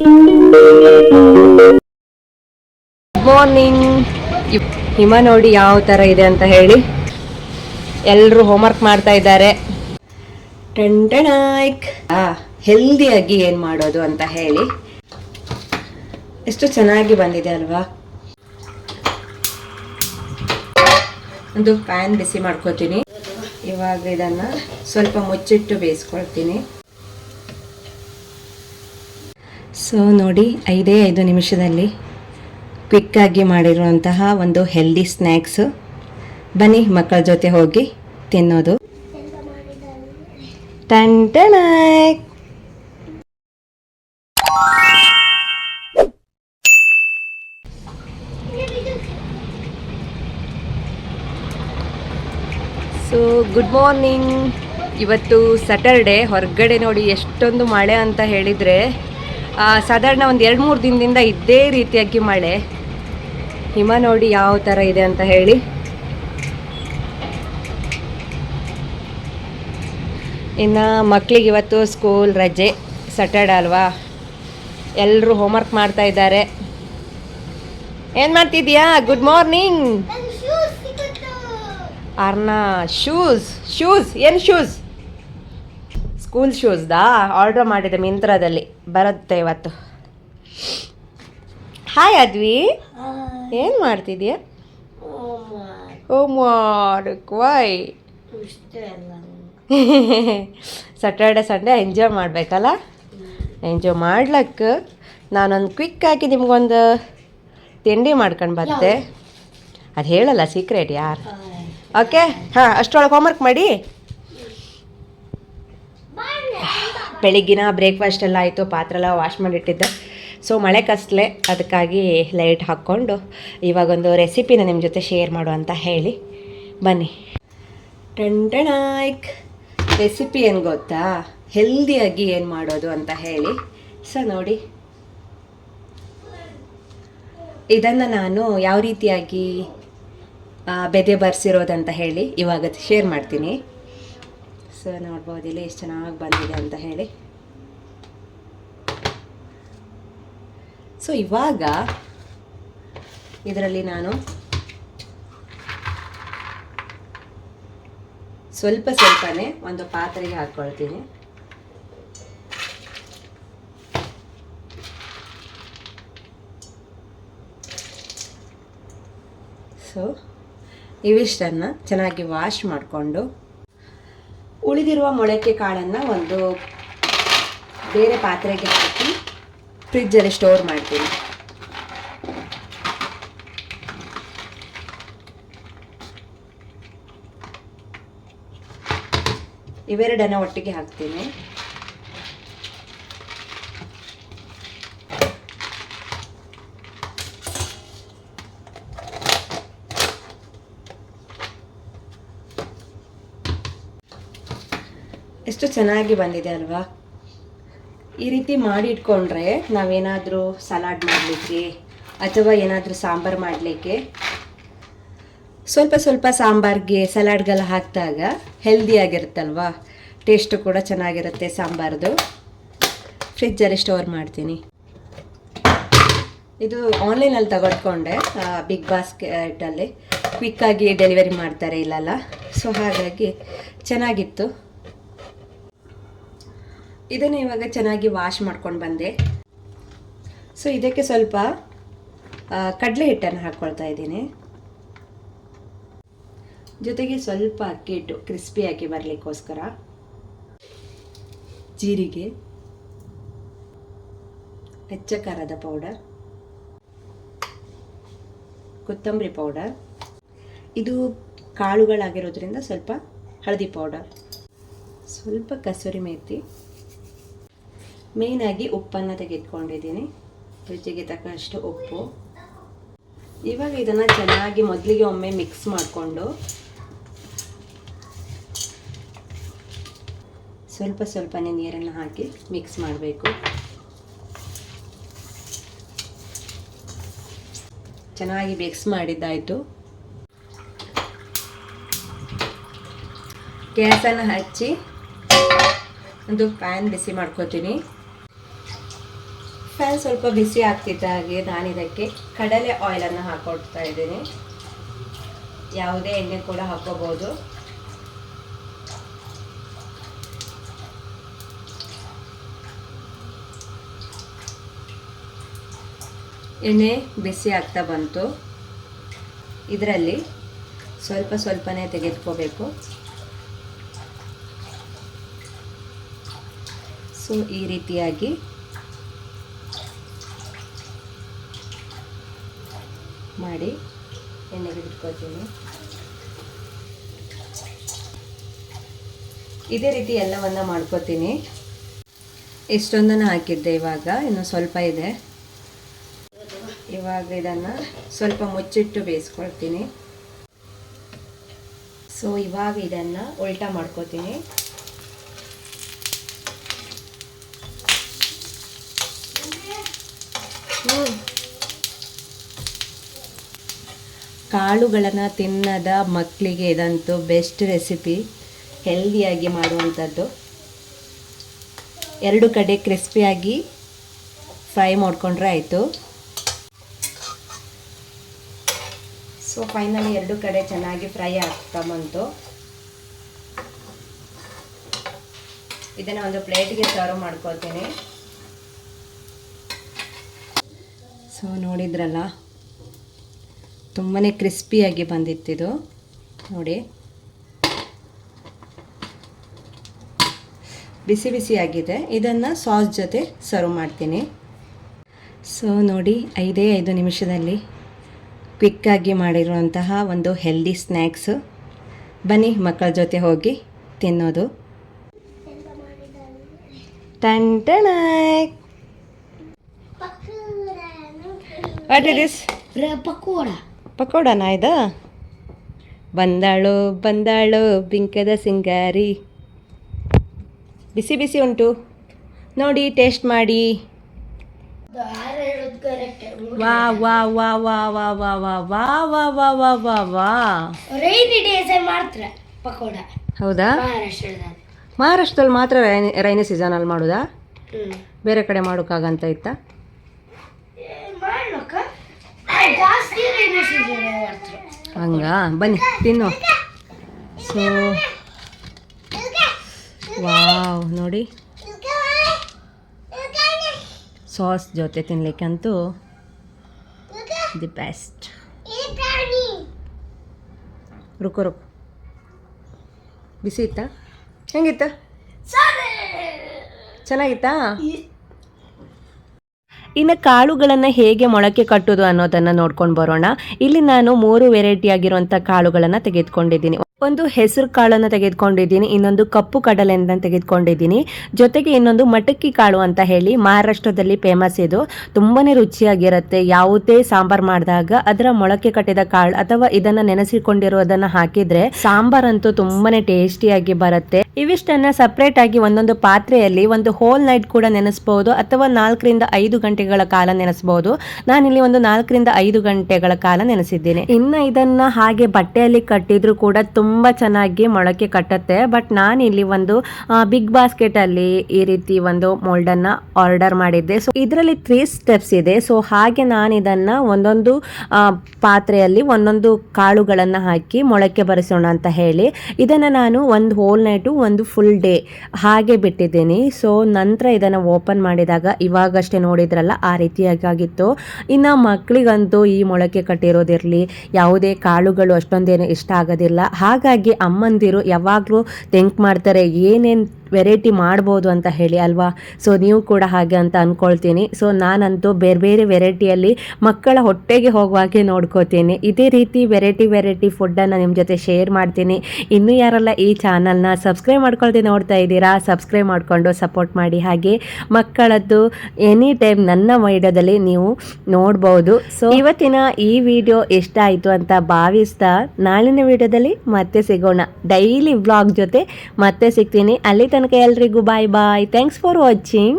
Good morning ಹಿಮ ನೋಡಿ ಯಾವ ತರ ಇದೆ ಅಂತ ಹೇಳಿ. ಎಲ್ಲರೂ ಹೋಮ್ವರ್ಕ್ ಮಾಡ್ತಾ ಇದ್ದಾರೆ. ಟೆಂಟನಾಯ್ಕ್ ಹೆಲ್ದಿಯಾಗಿ ಏನು ಮಾಡೋದು ಅಂತ ಹೇಳಿ. ಎಷ್ಟು ಚೆನ್ನಾಗಿ ಬಂದಿದೆ ಅಲ್ವಾ? ಒಂದು ಪ್ಯಾನ್ ಬಿಸಿ ಮಾಡ್ಕೋತೀನಿ. ಇವಾಗ ಇದನ್ನ ಸ್ವಲ್ಪ ಮುಚ್ಚಿಟ್ಟು ಬೇಯಿಸ್ಕೊಳ್ತೀನಿ. ಸೊ ನೋಡಿ, ಐದೇ ಐದು ನಿಮಿಷದಲ್ಲಿ ಕ್ವಿಕ್ಕಾಗಿ ಮಾಡಿರುವಂತಹ ಒಂದು ಹೆಲ್ದಿ ಸ್ನ್ಯಾಕ್ಸು ಬನ್ನಿ, ಮಕ್ಕಳ ಜೊತೆ ಹೋಗಿ ತಿನ್ನೋದು. ಟಂಟನಾಯ್ ಸೊ ಗುಡ್ ಮಾರ್ನಿಂಗ್ ಇವತ್ತು ಸ್ಯಾಟರ್ಡೆ ಹೊರಗಡೆ ನೋಡಿ ಎಷ್ಟೊಂದು ಮಳೆ ಅಂತ ಹೇಳಿದರೆ ಸಾಧಾರಣ ಒಂದು ಎರಡು ಮೂರು ದಿನದಿಂದ ಇದೇ ರೀತಿಯಾಗಿ ಮಳೆ. ಹಿಮ ನೋಡಿ ಯಾವ ಥರ ಇದೆ ಅಂತ ಹೇಳಿ. ಇನ್ನು ಮಕ್ಕಳಿಗೆ ಇವತ್ತು ಸ್ಕೂಲ್ ರಜೆ ಸಟರ್ಡೆ ಅಲ್ವಾ? ಎಲ್ಲರೂ ಹೋಮ್ವರ್ಕ್ ಮಾಡ್ತಾ ಇದ್ದಾರೆ. ಏನು ಮಾಡ್ತಿದ್ಯಾ good morning Arna shoes shoes ಏನು ಶೂಸ್ ಸ್ಕೂಲ್ ಶೂಸ್ದಾ ಆರ್ಡರ್ ಮಾಡಿದೆ ಮಿಂತ್ರದಲ್ಲಿ ಬರುತ್ತೆ ಇವತ್ತು. ಹಾಯ್ ಅದ್ವಿ ಏನು ಮಾಡ್ತಿದ್ಯಾ? Home work why Saturday Sunday enjoy ಮಾಡಬೇಕಲ್ಲ? ಎಂಜಾಯ್ ಮಾಡ್ಲಕ್ಕೆ ನಾನೊಂದು ಕ್ವಿಕ್ಕಾಗಿ ನಿಮ್ಗೊಂದು ತಿಂಡಿ ಮಾಡ್ಕೊಂಡು ಬರ್ತೆ. ಅದು ಹೇಳಲ್ಲ ಸೀಕ್ರೆಟ್ ಯಾರು? ಓಕೆ ಹಾಂ ಅಷ್ಟರೊಳಗೆ ಹೋಮ್ವರ್ಕ್ ಮಾಡಿ. ಬೆಳಿಗ್ಗಿನ ಬ್ರೇಕ್ಫಾಸ್ಟ್ ಎಲ್ಲ ಆಯಿತು, ಪಾತ್ರೆ ಎಲ್ಲ ವಾಶ್ ಮಾಡಿಟ್ಟಿದ್ದೆ. ಸೊ ಮಳೆ ಕಸ್ಲೆ ಅದಕ್ಕಾಗಿ ಲೈಟ್ ಹಾಕ್ಕೊಂಡು ಇವಾಗೊಂದು ರೆಸಿಪಿನ ನಿಮ್ಮ ಜೊತೆ ಶೇರ್ ಮಾಡು ಅಂತ ಹೇಳಿ. ಬನ್ನಿ. ಟಂಟಣಾಯ್ಕ್. ರೆಸಿಪಿ ಏನು ಗೊತ್ತಾ? ಹೆಲ್ದಿಯಾಗಿ ಏನು ಮಾಡೋದು ಅಂತ ಹೇಳಿ. ಸೊ ನೋಡಿ. ಇದನ್ನು ನಾನು ಯಾವ ರೀತಿಯಾಗಿ ಬೆದೆ ಬರ್ಸಿರೋದಂತ ಹೇಳಿ ಇವಾಗ ಶೇರ್ ಮಾಡ್ತೀನಿ. ಸೊ ನೋಡ್ಬೋದು, ಇಲ್ಲಿ ಎಷ್ಟು ಚೆನ್ನಾಗಿ ಬಂದಿದೆ ಅಂತ ಹೇಳಿ. ಸೊ ಇವಾಗ ಇದರಲ್ಲಿ ನಾನು ಸ್ವಲ್ಪ ಸ್ವಲ್ಪನೇ ಒಂದು ಪಾತ್ರೆಗೆ ಹಾಕ್ಕೊಳ್ತೀನಿ ಸೊ ಇವಿಷ್ಟನ್ನು ಚೆನ್ನಾಗಿ ವಾಶ್ ಮಾಡಿಕೊಂಡು ಉಳಿದಿರುವ ಮೊಳಕೆ ಕಾಳನ್ನು ಒಂದು ಬೇರೆ ಪಾತ್ರೆಗೆ ಹಾಕಿ ಫ್ರಿಜ್ಜಲ್ಲಿ ಸ್ಟೋರ್ ಮಾಡ್ತೀನಿ. ಇವೆರಡನ್ನ ಒಟ್ಟಿಗೆ ಹಾಕ್ತೀನಿ. ಎಷ್ಟು ಚೆನ್ನಾಗಿ ಬಂದಿದೆ ಅಲ್ವಾ? ಈ ರೀತಿ ಮಾಡಿ ಇಟ್ಕೊಂಡ್ರೆ ನಾವೇನಾದರೂ ಸಲಾಡ್ ಮಾಡಲಿಕ್ಕೆ ಅಥವಾ ಏನಾದರೂ ಸಾಂಬಾರು ಮಾಡಲಿಕ್ಕೆ ಸ್ವಲ್ಪ ಸ್ವಲ್ಪ ಸಾಂಬಾರ್ಗೆ ಸಲಾಡ್ಗೆಲ್ಲ ಹಾಕಿದಾಗ ಹೆಲ್ದಿಯಾಗಿರುತ್ತಲ್ವಾ ಟೇಸ್ಟು ಕೂಡ ಚೆನ್ನಾಗಿರುತ್ತೆ ಸಾಂಬಾರ್ದು. ಫ್ರಿಜ್ಜಲ್ಲಿ ಸ್ಟೋರ್ ಮಾಡ್ತೀನಿ. ಇದು ಆನ್ಲೈನಲ್ಲಿ ತಗೊಳ್ಕೊಂಡೆ ಬಿಗ್ ಬಾಸ್ಕೆಟಲ್ಲಿ ಕ್ವಿಕ್ಕಾಗಿ ಡೆಲಿವರಿ ಮಾಡ್ತಾರೆ ಇಲ್ಲಲ್ಲ. ಸೊ ಹಾಗಾಗಿ ಚೆನ್ನಾಗಿತ್ತು. ಇದನ್ನು ಇವಾಗ ಚೆನ್ನಾಗಿ ವಾಶ್ ಮಾಡ್ಕೊಂಡು ಬಂದೆ. ಸೊ ಇದಕ್ಕೆ ಸ್ವಲ್ಪ ಕಡಲೆ ಹಿಟ್ಟನ್ನು ಹಾಕ್ಕೊಳ್ತಾ ಇದ್ದೀನಿ. ಜೊತೆಗೆ ಸ್ವಲ್ಪ ಅಕ್ಕಿ ಹಿಟ್ಟು ಕ್ರಿಸ್ಪಿಯಾಗಿ ಬರಲಿಕ್ಕೋಸ್ಕರ ಜೀರಿಗೆ ಹೆಚ್ಚ ಖಾರದ ಪೌಡರ್ ಕೊತ್ತಂಬರಿ ಪೌಡರ್ ಇದು ಕಾಳುಗಳಾಗಿರೋದ್ರಿಂದ ಸ್ವಲ್ಪ ಹಳದಿ ಪೌಡರ್ ಸ್ವಲ್ಪ ಕಸೂರಿ ಮೇಥಿ ಮೇಯ್ನಾಗಿ ಉಪ್ಪನ್ನು ತೆಗೆದುಕೊಂಡಿದ್ದೀನಿ. ರುಚಿಗೆ ತಕ್ಕಷ್ಟು ಉಪ್ಪು. ಇವಾಗ ಇದನ್ನು ಚೆನ್ನಾಗಿ ಮೊದಲಿಗೆ ಒಮ್ಮೆ ಮಿಕ್ಸ್ ಮಾಡಿಕೊಂಡು ಸ್ವಲ್ಪ ಸ್ವಲ್ಪನೇ ನೀರನ್ನು ಹಾಕಿ ಮಿಕ್ಸ್ ಮಾಡಬೇಕು. ಚೆನ್ನಾಗಿ ಮಿಕ್ಸ್ ಮಾಡಿದ್ದಾಯಿತು. ಗ್ಯಾಸನ್ನು ಹಚ್ಚಿ ಒಂದು ಪ್ಯಾನ್ ಬಿಸಿ ಮಾಡ್ಕೋತೀನಿ. ಫ್ಯಾನ್ ಸ್ವಲ್ಪ ಬಿಸಿ ಆಗ್ತಿದ್ದ ಹಾಗೆ ನಾನು ಇದಕ್ಕೆ ಕಡಲೆ ಆಯಿಲನ್ನು ಹಾಕೊಡ್ತಾ ಇದ್ದೀನಿ. ಯಾವುದೇ ಎಣ್ಣೆ ಕೂಡ ಹಾಕೋಬೋದು ಎಣ್ಣೆ ಬಿಸಿ ಆಗ್ತಾ ಬಂತು. ಇದರಲ್ಲಿ ಸ್ವಲ್ಪ ಸ್ವಲ್ಪನೇ ತೆಗೆದುಕೋಬೇಕು. ಸೊ ಈ ರೀತಿಯಾಗಿ ಮಾಡಿ ಎಣ್ಣೆಗೆ ಬಿಟ್ಕೋತೀನಿ ಇದೇ ರೀತಿ ಎಲ್ಲವನ್ನ ಮಾಡ್ಕೋತೀನಿ. ಇಷ್ಟೊಂದನ್ನು ಹಾಕಿದ್ದೆ ಇವಾಗ? ಇನ್ನು ಸ್ವಲ್ಪ ಇದೆ. ಇವಾಗ ಇದನ್ನು ಸ್ವಲ್ಪ ಮುಚ್ಚಿಟ್ಟು ಬೇಯಿಸ್ಕೊಳ್ತೀನಿ. ಸೊ ಇವಾಗ ಇದನ್ನು ಉಲ್ಟಾ ಮಾಡ್ಕೋತೀನಿ ಹ್ಮ್. ಕಾಳುಗಳನ್ನು ತಿನ್ನದ ಮಕ್ಕಳಿಗೆ ಇದಂತೂ ಬೆಸ್ಟ್ ರೆಸಿಪಿ ಹೆಲ್ದಿಯಾಗಿ ಮಾಡುವಂಥದ್ದು ಎರಡು ಕಡೆ ಕ್ರಿಸ್ಪಿಯಾಗಿ ಫ್ರೈ ಮಾಡಿಕೊಂಡ್ರೆ ಆಯಿತು. ಸೊ ಫೈನಲಿ ಎರಡು ಕಡೆ ಚೆನ್ನಾಗಿ ಫ್ರೈ ಆಗ್ತಾ ಬಂತು. ಇದನ್ನು ಒಂದು ಪ್ಲೇಟ್ಗೆ ಸರ್ವ್ ಮಾಡ್ಕೊಳ್ತೀನಿ. ಸೊ ನೋಡಿದ್ರಲ್ಲ? ತುಂಬಾ ಕ್ರಿಸ್ಪಿಯಾಗಿ ಬಂದಿತ್ತಿದು. ನೋಡಿ. ಬಿಸಿ ಬಿಸಿಯಾಗಿದೆ ಇದನ್ನು ಸಾಸ್ ಜೊತೆ ಸರ್ವ್ ಮಾಡ್ತೀನಿ. ಸೊ ನೋಡಿ ಐದೇ ಐದು ನಿಮಿಷದಲ್ಲಿ ಕ್ವಿಕ್ಕಾಗಿ ಮಾಡಿರುವಂತಹ ಒಂದು ಹೆಲ್ದಿ ಸ್ನ್ಯಾಕ್ಸು ಬನ್ನಿ ಮಕ್ಕಳ ಜೊತೆ ಹೋಗಿ ತಿನ್ನೋದು. Ton is? ಪಕೋಡ. ಪಕೋಡನಾ ಇದು ಬಂದಾಳು ಬಂದಾಳು ಬಿಂಕದ ಸಿಂಗಾರಿ ಬಿಸಿ ಬಿಸಿ ಉಂಟು ನೋಡಿ ಟೇಸ್ಟ್ ಮಾಡಿ ವಾ ವಾ ವಾ ವಾ ವಾ ವಾ ವಾ ವಾ ವಾ ವಾ ವಾ ವಾ ವಾ ರೈನಿ ಡೇಸ್ ಮಾಡ್ತಾರೆ ಪಕೋಡ ಹೌದಾ ಮಹಾರಾಷ್ಟ್ರದಲ್ಲಿ ಮಾತ್ರ ರೈನಿ ರೈನಿ ಸೀಸನಲ್ಲಿ ಮಾಡೋದಾ ಬೇರೆ ಕಡೆ ಮಾಡೋಕ್ಕಾಗಂತ ಇತ್ತಾ ಮಾಡ್ಲಕ್ಕ ಜಾಸ್ತಿ ರೈನಿ ಸೀಸನ್ ಮಾಡ್ತಾರೆ ಹಂಗ? ಬನ್ನಿ ತಿನ್ನು. ಸೊ ವಾವ್ ನೋಡಿ. ಸಾಸ್ ಜೊತೆ ತಿನ್ಲಿಕ್ಕಂತೂ ದಿ ಬೆಸ್ಟ್ ರುಕು ರುಕು. ಬಿಸಿ ಇತ್ತಾ? ಹೆಂಗಿತ್ತ? ಚೆನ್ನಾಗಿತ್ತಾ? ಇನ್ನು ಕಾಳುಗಳನ್ನು ಹೇಗೆ ಮೊಳಕೆ ಕಟ್ಟೋದು ಅನ್ನೋದನ್ನು ನೋಡ್ಕೊಂಡು ಬರೋಣ. ಇಲ್ಲಿ ನಾನು ಮೂರು ವೆರೈಟಿ ಆಗಿರುವಂಥ ಕಾಳುಗಳನ್ನು ತೆಗೆದುಕೊಂಡಿದ್ದೀನಿ. ಒಂದು ಹೆಸರು ಕಾಳನ್ನು ತೆಗೆದುಕೊಂಡಿದ್ದೀನಿ, ಇನ್ನೊಂದು ಕಪ್ಪು ಕಡಲೆಯನ್ನು ತೆಗೆದುಕೊಂಡಿದ್ದೀನಿ. ಜೊತೆಗೆ ಇನ್ನೊಂದು ಮಟಕ್ಕಿ ಕಾಳು ಅಂತ ಹೇಳಿ, ಮಹಾರಾಷ್ಟ್ರದಲ್ಲಿ ಫೇಮಸ್ ಇದು. ತುಂಬಾ ರುಚಿಯಾಗಿರುತ್ತೆ. ಯಾವುದೇ ಸಾಂಬಾರ್ ಮಾಡಿದಾಗ ಅದರ ಮೊಳಕೆ ಕಟ್ಟಿದ ಕಾಳು ಅಥವಾ ಇದನ್ನು ನೆನೆಸಿಕೊಂಡಿರೋದನ್ನು ಹಾಕಿದ್ರೆ ಸಾಂಬಾರ್ ಅಂತೂ ತುಂಬಾನೇ ಟೇಸ್ಟಿಯಾಗಿ ಬರುತ್ತೆ. ಇವಿಷ್ಟನ್ನ ಸಪ್ರೇಟ್ ಆಗಿ ಒಂದೊಂದು ಪಾತ್ರೆಯಲ್ಲಿ ಒಂದು ಹೋಲ್ ನೈಟ್ ಕೂಡ ನೆನೆಸಬಹುದು ಅಥವಾ ನಾಲ್ಕರಿಂದ ಐದು ಗಂಟೆಗಳ ಕಾಲ ನೆನೆಸಬಹುದು ನಾನಿಲ್ಲಿ ಒಂದು ನಾಲ್ಕರಿಂದ ಐದು ಗಂಟೆಗಳ ಕಾಲ ನೆನೆಸಿದ್ದೇನೆ. ಇನ್ನು ಇದನ್ನ ಹಾಗೆ ಬಟ್ಟೆಯಲ್ಲಿ ಕಟ್ಟಿದ್ರು ಕೂಡ ತುಂಬಾ ಚೆನ್ನಾಗಿ ಮೊಳಕೆ ಕಟ್ಟುತ್ತೆ. ಬಟ್ ನಾನಿಲ್ಲಿ ಒಂದು ಬಿಗ್ ಬಾಸ್ಕೆಟ್ ಅಲ್ಲಿ ಈ ರೀತಿ ಒಂದು ಮೋಲ್ಡನ್ನು ಆರ್ಡರ್ ಮಾಡಿದ್ದೆ. ಸೊ ಇದರಲ್ಲಿ ತ್ರೀ ಸ್ಟೆಪ್ಸ್ ಇದೆ. ಸೊ ಹಾಗೆ ನಾನು ಇದನ್ನ ಒಂದೊಂದು ಪಾತ್ರೆಯಲ್ಲಿ ಒಂದೊಂದು ಕಾಳುಗಳನ್ನು ಹಾಕಿ ಮೊಳಕೆ ಬರೆಸೋಣ ಅಂತ ಹೇಳಿ, ಇದನ್ನ ನಾನು ಒಂದು ಹೋಲ್ ನೈಟು ಒಂದು ಫುಲ್ ಡೇ ಹಾಗೆ ಬಿಟ್ಟಿದ್ದೀನಿ. ಸೊ ನಂತರ ಇದನ್ನು ಓಪನ್ ಮಾಡಿದಾಗ ಇವಾಗಷ್ಟೇ ನೋಡಿದ್ರಲ್ಲ, ಆ ರೀತಿಯಾಗಿತ್ತು ಇನ್ನು ಮಕ್ಕಳಿಗಂತೂ ಈ ಮೊಳಕೆ ಕಟ್ಟಿರೋದಿರಲಿ, ಯಾವುದೇ ಕಾಳುಗಳು ಅಷ್ಟೊಂದೇನು ಇಷ್ಟ ಆಗೋದಿಲ್ಲ. ಹಾಗಾಗಿ ಅಮ್ಮಂದಿರು ಯಾವಾಗಲೂ ಥಿಂಕ್ ಮಾಡ್ತಾರೆ ಏನೇನು ವೆರೈಟಿ ಮಾಡ್ಬೋದು ಅಂತ ಹೇಳಿ ಅಲ್ವಾ? ಸೊ ನೀವು ಕೂಡ ಹಾಗೆ ಅಂತ ಅಂದ್ಕೊಳ್ತೀನಿ ಸೊ ನಾನಂತೂ ಬೇರೆ ಬೇರೆ ವೆರೈಟಿಯಲ್ಲಿ ಮಕ್ಕಳ ಹೊಟ್ಟೆಗೆ ಹೋಗುವಾಗೆ ನೋಡ್ಕೋತೀನಿ. ಇದೇ ರೀತಿ ವೆರೈಟಿ ವೆರೈಟಿ ಫುಡ್ಡನ್ನು ನಿಮ್ಮ ಜೊತೆ ಶೇರ್ ಮಾಡ್ತೀನಿ. ಇನ್ನೂ ಯಾರೆಲ್ಲ ಈ ಚಾನಲ್ನ ಸಬ್ಸ್ಕ್ರೈಬ್ ಮಾಡ್ಕೊಳ್ತೀನಿ ನೋಡ್ತಾ ಇದ್ದೀರಾ, ಸಬ್ಸ್ಕ್ರೈಬ್ ಮಾಡಿಕೊಂಡು ಸಪೋರ್ಟ್ ಮಾಡಿ. ಹಾಗೆ ಮಕ್ಕಳದ್ದು ಎನಿ ಟೈಮ್ ನನ್ನ ವೈಡಿಯೋದಲ್ಲಿ ನೀವು ನೋಡ್ಬೋದು. ಸೊ ಇವತ್ತಿನ ಈ ವಿಡಿಯೋ ಇಷ್ಟ ಆಯಿತು ಅಂತ ಭಾವಿಸ್ತಾ ನಾಳಿನ ವಿಡಿಯೋದಲ್ಲಿ ಮತ್ತೆ ಸಿಗೋಣ. ಡೈಲಿ ವ್ಲಾಗ್ ಜೊತೆ ಮತ್ತೆ ಸಿಗ್ತೀನಿ. ಅಲ್ಲಿ ತನಕ ಎಲ್ರಿಗೂ bye bye thanks for watching